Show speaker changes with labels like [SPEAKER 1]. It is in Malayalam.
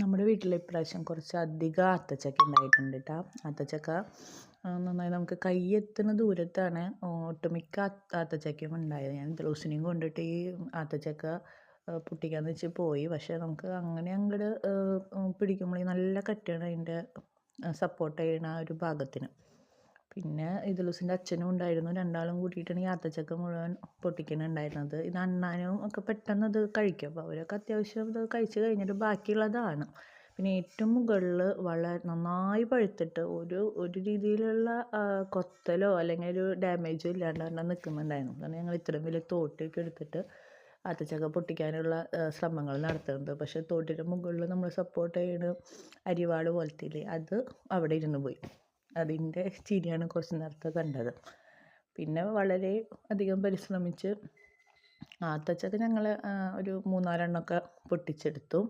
[SPEAKER 1] നമ്മുടെ വീട്ടിൽ ഇപ്രാവശ്യം കുറച്ച് അധികം ആത്തച്ചക്ക ഉണ്ടായിട്ടുണ്ട് കേട്ടോ ആത്തച്ചക്ക നന്നായി നമുക്ക് കയ്യെത്തുന്ന ദൂരത്താണ് ഒട്ടുമിക്ക ആത്തച്ചക്കയും ഉണ്ടായത്. ഞാൻ ദ്രൂസിനെയും കൊണ്ടിട്ട് ഈ ആത്തച്ചക്ക പൊട്ടിക്കാന്ന് വെച്ച് പോയി. പക്ഷേ നമുക്ക് അങ്ങനെ അങ്ങോട്ട് പിടിക്കുമ്പോൾ നല്ല കട്ടിയാണ് അതിന്റെ സപ്പോർട്ട് ചെയ്യണ ആ ഒരു ഭാഗത്തിന്. പിന്നെ ഇദലൂസിന്റെ അച്ഛനും ഉണ്ടായിരുന്നു. രണ്ടാളും കൂടിയിട്ടാണ് ഈ മുഴുവൻ പൊട്ടിക്കണുണ്ടായിരുന്നത് ഇത് അണ്ണാനും ഒക്കെ പെട്ടെന്ന് അത് കഴിക്കും. അപ്പോൾ അവരൊക്കെ അത്യാവശ്യം ഇത് കഴിച്ച് കഴിഞ്ഞിട്ട് ബാക്കിയുള്ളതാണ്. പിന്നെ ഏറ്റവും മുകളിൽ വളരെ നന്നായി പഴുത്തിട്ട് ഒരു ഒരു രീതിയിലുള്ള കൊത്തലോ അല്ലെങ്കിൽ ഒരു ഡാമേജോ ഇല്ലാണ്ട് തന്നെ നിൽക്കുന്നുണ്ടായിരുന്നു കാരണം ഞങ്ങൾ ഇത്രയും വലിയ തോട്ടിയൊക്കെ എടുത്തിട്ട് ആത്തച്ചക്ക പൊട്ടിക്കാനുള്ള ശ്രമങ്ങൾ നടത്തുന്നത്. പക്ഷേ തോട്ടിന്റെ മുകളിൽ നമ്മൾ സപ്പോർട്ട് ചെയ്യുന്ന അരിവാൾ പോലത്തെ അത് അവിടെ ഇരുന്ന് പോയി. അതിന്റെ ചിരിയാണ് കുറച്ച് നേരത്തെ കണ്ടത്. പിന്നെ വളരെ അധികം പരിശ്രമിച്ച് ആത്തച്ചക്ക ഞങ്ങൾ ഒരു മൂന്നാലെണ്ണമൊക്കെ പൊട്ടിച്ചെടുത്തു.